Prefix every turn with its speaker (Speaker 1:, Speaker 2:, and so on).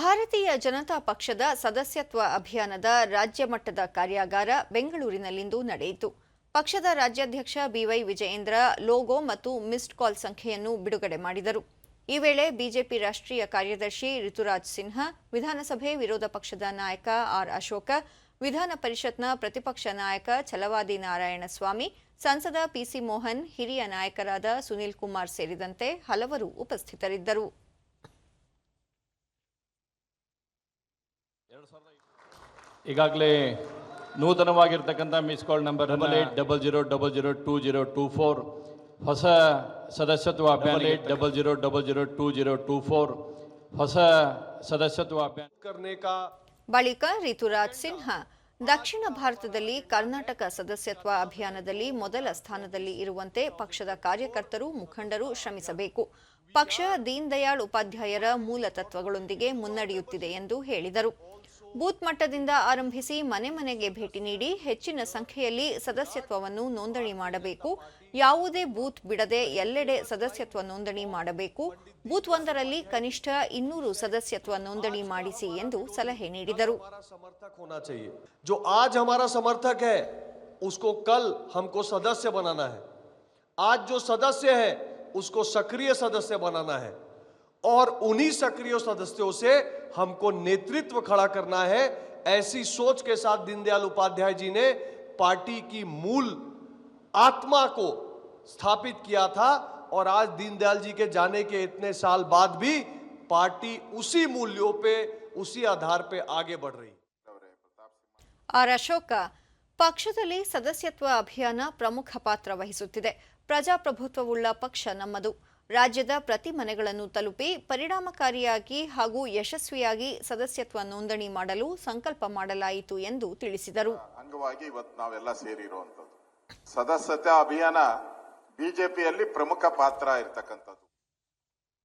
Speaker 1: ಭಾರತೀಯ ಜನತಾ ಪಕ್ಷದ ಸದಸ್ಯತ್ವ ಅಭಿಯಾನದ ರಾಜ್ಯ ಮಟ್ಟದ ಕಾರ್ಯಾಗಾರ ಬೆಂಗಳೂರಿನಲ್ಲಿಂದು ನಡೆಯಿತು. ಪಕ್ಷದ ರಾಜ್ಯಾಧ್ಯಕ್ಷ ಬಿವೈ ವಿಜಯೇಂದ್ರ ಲೋಗೋ ಮತ್ತು ಮಿಸ್ಡ್ ಕಾಲ್ ಸಂಖ್ಯೆಯನ್ನು ಬಿಡುಗಡೆ ಮಾಡಿದರು. ಈ ವೇಳೆ ಬಿಜೆಪಿ ರಾಷ್ಟ್ರೀಯ ಕಾರ್ಯದರ್ಶಿ ಋತುರಾಜ್ ಸಿನ್ಹಾ, ವಿಧಾನಸಭೆ ವಿರೋಧ ಪಕ್ಷದ ನಾಯಕ ಆರ್ ಅಶೋಕ, ವಿಧಾನ ಪರಿಷತ್ನ ಪ್ರತಿಪಕ್ಷ ನಾಯಕ ಛಲವಾದಿ ನಾರಾಯಣಸ್ವಾಮಿ, ಸಂಸದ ಪಿಸಿ ಮೋಹನ್, ಹಿರಿಯ ನಾಯಕರಾದ ಸುನೀಲ್ ಕುಮಾರ್ ಸೇರಿದಂತೆ ಹಲವರು ಉಪಸ್ಥಿತರಿದ್ದರು.
Speaker 2: ಈಗಾಗಲೇ ನೂತನವಾಗಿರ್ತಕ್ಕಂಥ miss call number double eight double zero double zero two zero two four ಹೊಸ ಸದಸ್ಯತ್ವ ಅಭಿಯಾನ eight double zero double zero two zero two four ಹೊಸ ಸದಸ್ಯತ್ವ ಅಭಿಯಾನ
Speaker 1: ಬಳಿಕ ರಿತುರಾಜ್ ಸಿನ್ಹಾ ದಕ್ಷಿಣ ಭಾರತದಲ್ಲಿ ಕರ್ನಾಟಕ ಸದಸ್ಯತ್ವ ಅಭಿಯಾನದಲ್ಲಿ ಮೊದಲ ಸ್ಥಾನದಲ್ಲಿ ಇರುವಂತೆ ಪಕ್ಷದ ಕಾರ್ಯಕರ್ತರು ಮುಖಂಡರು ಶ್ರಮಿಸಬೇಕು. ಪಕ್ಷ ದೀನ್ ದಯಾಳ್ ಉಪಾಧ್ಯಾಯರ ಮೂಲ ತತ್ವಗಳೊಂದಿಗೆ ಮುನ್ನಡೆಯುತ್ತಿದೆ ಎಂದು ಹೇಳಿದರು. ಬೂತ್ ಮಟ್ಟದಿಂದ ಆರಂಭಿಸಿ ಮನೆ ಮನೆಗೆ ಭೇಟಿ ನೀಡಿ ಹೆಚ್ಚಿನ ಸಂಖ್ಯೆಯಲ್ಲಿ ಸದಸ್ಯತ್ವವನ್ನು ನೋಂದಣಿ ಮಾಡಬೇಕು ಯಾವುದೇ ಬೂತ್ ಬಿಡದೆ ಎಲ್ಲೆಡೆ ಸದಸ್ಯತ್ವ ನೋಂದಣಿ ಮಾಡಬೇಕು ಬೂತ್ ಒಂದರಲ್ಲಿ ಕನಿಷ್ಠ ಇನ್ನೂರು ಸದಸ್ಯತ್ವ ನೋಂದಣಿ ಮಾಡಿಸಿ ಎಂದು ಸಲಹೆ ನೀಡಿದರು
Speaker 3: हमारा समर्थक होना चाहिए जो आज हमारा समर्थक है उसको कल हमको सदस्य बनाना है आज जो सदस्य है उसको सक्रिय सदस्य बनाना है और उन्हीं सक्रिय सदस्यों से हमको नेतृत्व खड़ा करना है ऐसी सोच के साथ दीनदयाल उपाध्याय जी ने पार्टी की मूल आत्मा को स्थापित किया था और आज दीनदयाल जी के जाने के इतने साल बाद भी पार्टी उसी मूल्यों पे उसी आधार पे आगे बढ़ रही है
Speaker 1: ಆರ್ ಅಶೋಕ ಪಕ್ಷದಲ್ಲಿ ಸದಸ್ಯತ್ವ ಅಭಿಯಾನ ಪ್ರಮುಖ ಪಾತ್ರ ವಹಿಸುತ್ತಿದೆ ಪ್ರಜಾಪ್ರಭುತ್ವವುಳ್ಳ ಪಕ್ಷ ನಮ್ಮದು ರಾಜ್ಯದ ಪ್ರತಿ ಮನೆಗಳನ್ನು ತಲುಪಿ ಪರಿಣಾಮಕಾರಿಯಾಗಿ ಹಾಗೂ ಯಶಸ್ವಿಯಾಗಿ ಸದಸ್ಯತ್ವ ನೋಂದಣಿ ಮಾಡಲು ಸಂಕಲ್ಪ ಮಾಡಲಾಯಿತು ಎಂದು ತಿಳಿಸಿದರು.
Speaker 4: ಅಂಗವಾಗಿ ಇವತ್ತು ನಾವೆಲ್ಲ ಸೇರಿರುವಂತದ್ದು ಸದಸ್ಯತಾ ಅಭಿಯಾನ ಬಿಜೆಪಿಯಲ್ಲಿ ಪ್ರಮುಖ ಪಾತ್ರ ಇರ್ತಕ್ಕಂಥದ್ದು.